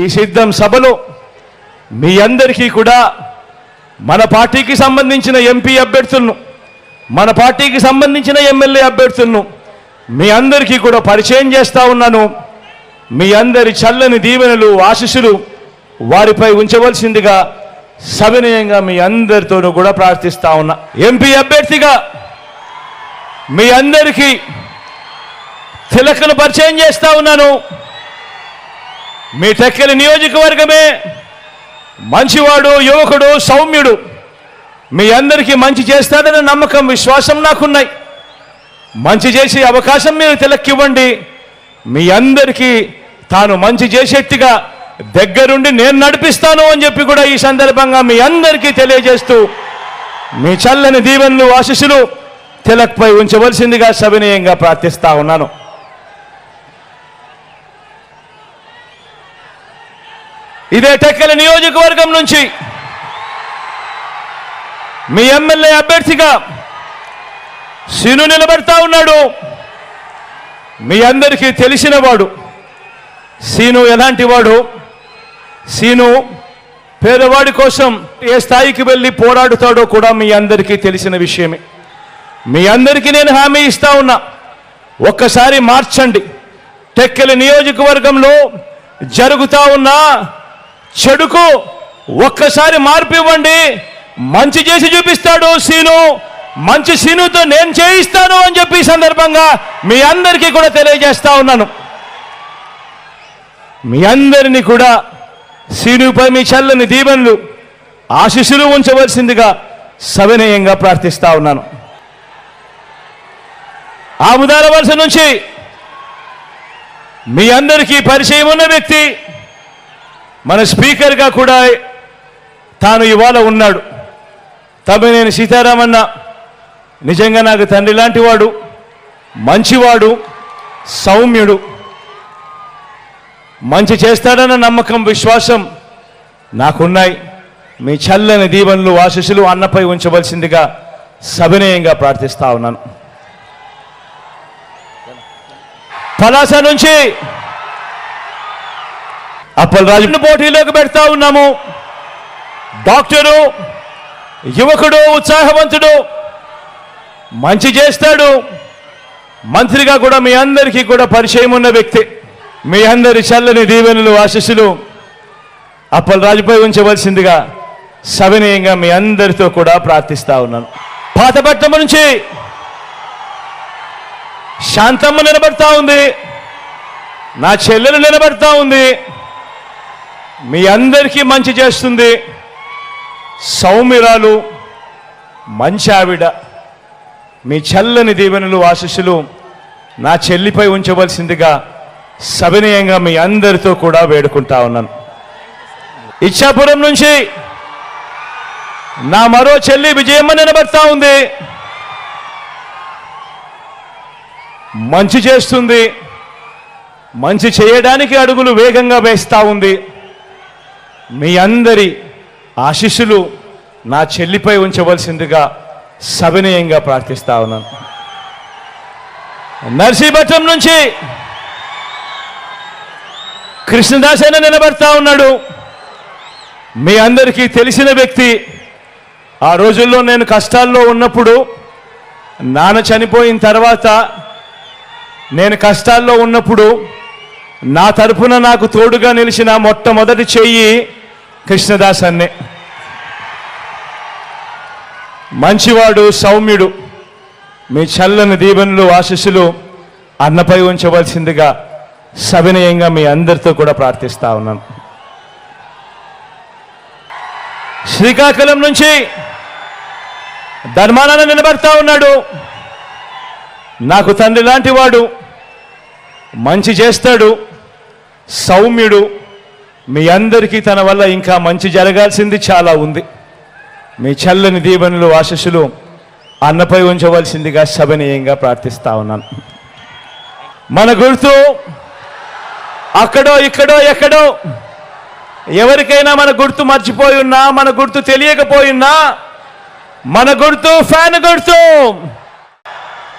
ఈ సిద్ధం సభలో మీ అందరికీ కూడా మన పార్టీకి సంబంధించిన ఎంపీ అభ్యర్థులను మన పార్టీకి సంబంధించిన ఎమ్మెల్యే అభ్యర్థులను మీ అందరికీ కూడా పరిచయం చేస్తూ ఉన్నాను. మీ అందరి చల్లని దీవెనలు ఆశీస్సులు వారిపై ఉంచవలసిందిగా సవినయంగా మీ అందరితోనూ కూడా ప్రార్థిస్తా ఉన్నా. ఎంపీ అభ్యర్థిగా మీ అందరికీ తిలకను పరిచయం చేస్తా ఉన్నాను. మీ టెక్కలి నియోజకవర్గమే మంచివాడు యువకుడు సౌమ్యుడు. మీ అందరికీ మంచి చేస్తాడని నమ్మకం విశ్వాసం నాకున్నాయి. మంచి చేసే అవకాశం మీరు తిలక్కివ్వండి. మీ అందరికీ తాను మంచి చేసేట్టుగా దగ్గరుండి నేను నడిపిస్తాను అని చెప్పి కూడా ఈ సందర్భంగా మీ అందరికీ తెలియజేస్తూ మీ చల్లని దీవెనలు ఆశీస్సులు తిలక్పై ఉంచవలసిందిగా సవినయంగా ప్రార్థిస్తా ఉన్నాను. ఇదే టెక్కల నియోజకవర్గం నుంచి మీ ఎమ్మెల్యే అభ్యర్థిగా శీను నిలబడతా ఉన్నాడు. మీ అందరికీ తెలిసినవాడు సీను ఎలాంటి వాడు? సీను పేదవాడి కోసం ఏ స్థాయికి వెళ్ళి పోరాడుతాడో కూడా మీ అందరికీ తెలిసిన విషయమే. మీ అందరికీ నేను హామీ ఇస్తా ఉన్నా ఒక్కసారి మార్చండి. టెక్కెల నియోజకవర్గంలో జరుగుతా ఉన్న చెడుకు ఒక్కసారి మార్పు ఇవ్వండి. మంచి చేసి చూపిస్తాడు సీను. మంచి సీనుతో నేను చేయిస్తాను అని చెప్పి ఈ సందర్భంగా మీ అందరికీ కూడా తెలియజేస్తా ఉన్నాను. మీ అందరినీ కూడా సీనుపై మీ చల్లని దీవెనలు ఆశీస్సులు ఉంచవలసిందిగా సవినయంగా ప్రార్థిస్తా ఉన్నాను. ఆముదాల వలస నుంచి మీ అందరికీ పరిచయం ఉన్న వ్యక్తి మన స్పీకర్గా కూడా తాను ఇవాళ ఉన్నాడు. తమ్మినేని సీతారామన్న. నిజంగా నాకు తండ్రి లాంటివాడు మంచివాడు సౌమ్యుడు. మంచి చేస్తాడన్న నమ్మకం విశ్వాసం నాకున్నాయి. మీ చల్లని దీవెనలు ఆశీస్సులు అన్నపై ఉంచవలసిందిగా సవినయంగా ప్రార్థిస్తా ఉన్నాను. పలాస నుంచి అప్పలరాజుని పోటీలోకి పెడతా ఉన్నాము. డాక్టరు యువకుడు ఉత్సాహవంతుడు మంచి చేస్తాడు. మంత్రిగా కూడా మీ అందరికీ కూడా పరిచయం ఉన్న వ్యక్తి మీ అందరి చల్లని దీవెనలు ఆశీస్సులు అప్పలరాజుపై ఉంచవలసిందిగా సవినయంగా మీ అందరితో కూడా ప్రార్థిస్తా ఉన్నాను. పాతపట్నం నుంచి శాంతమ్మ నిలబడతా ఉంది. నా చెల్లెలు నిలబడతా ఉంది. మీ అందరికీ మంచి చేస్తుంది. సౌమ్యరాలు మంచి ఆవిడ మీ చల్లని దీవెనలు ఆశీస్సులు నా చెల్లిపై ఉంచవలసిందిగా సవినయంగా మీ అందరితో కూడా వేడుకుంటా ఉన్నాను. ఇచ్చాపురం నుంచి నా మరో చెల్లి విజయమ్మ నిలబడతా ఉంది. మంచి చేస్తుంది. మంచి చేయడానికి అడుగులు వేగంగా వేస్తూ ఉంది. మీ అందరి ఆశీస్సులు నా చెల్లిపై ఉంచవలసిందిగా సవినయంగా ప్రార్థిస్తా ఉన్నాను. నర్సీపట్నం నుంచి కృష్ణదాసైన నిలబడతా ఉన్నాడు. మీ అందరికీ తెలిసిన వ్యక్తి ఆ రోజుల్లో నేను కష్టాల్లో ఉన్నప్పుడు నాన్న చనిపోయిన తర్వాత నేను కష్టాల్లో ఉన్నప్పుడు నా తరపున నాకు తోడుగా నిలిచిన మొట్టమొదటి చెయ్యి కృష్ణదాస్ అన్నే మంచివాడు సౌమ్యుడు. మీ చల్లని దీవెనలు ఆశీస్సులు అన్నపై ఉంచవలసిందిగా సవినయంగా మీ అందరితో కూడా ప్రార్థిస్తా ఉన్నాను. శ్రీకాకుళం నుంచి ధర్మానాన్న నిలబడతా ఉన్నాడు. నాకు తండ్రి లాంటి వాడు మంచి చేస్తాడు. సౌమ్యుడు మీ అందరికీ తన వల్ల ఇంకా మంచి జరగాల్సింది చాలా ఉంది. మీ చల్లని దీవెనలు ఆశస్సులు అన్నపై ఉంచవలసిందిగా సభనీయంగా ప్రార్థిస్తా ఉన్నాను. మన గుర్తు అక్కడో ఇక్కడో ఎక్కడో ఎవరికైనా మన గుర్తు మర్చిపోయి ఉన్నా మన గుర్తు తెలియకపోయినా మన గుర్తు ఫ్యాన్ గుర్తు.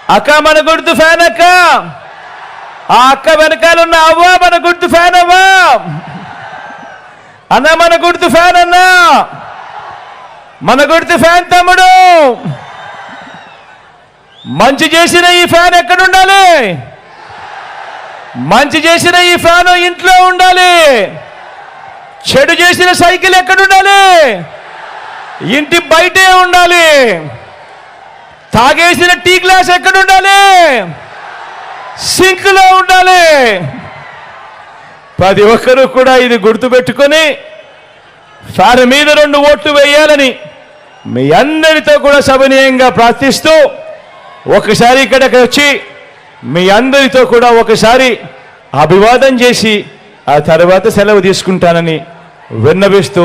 అక్క మన గుర్తు ఫ్యాన్ అక్క. ఆ అక్క వెనకాల ఉన్న అవ్వ మన గుర్తు ఫ్యాన్ అవ్వా. అన్నా మన గుర్తు ఫ్యాన్ అన్నా. మన గుర్తు ఫ్యాన్ తమ్ముడు. మంచి చేసిన ఈ ఫ్యాన్ ఎక్కడ ఉండాలి? మంచి చేసిన ఈ ఫ్యాన్ ఇంట్లో ఉండాలి. చెడు చేసిన సైకిల్ ఎక్కడ ఉండాలి? ఇంటి బయటే ఉండాలి. తాగేసిన టీ గ్లాస్ ఎక్కడ ఉండాలి? సింక్లో ఉండాలి. ప్రతి ఒక్కరూ కూడా ఇది గుర్తుపెట్టుకొని సారి మీద రెండు ఓట్లు వేయాలని మీ అందరితో కూడా సభనీయంగా ప్రార్థిస్తూ ఒకసారి ఇక్కడికి వచ్చి మీ అందరితో కూడా ఒకసారి అభివాదం చేసి ఆ తర్వాత సెలవు తీసుకుంటానని విన్నవిస్తూ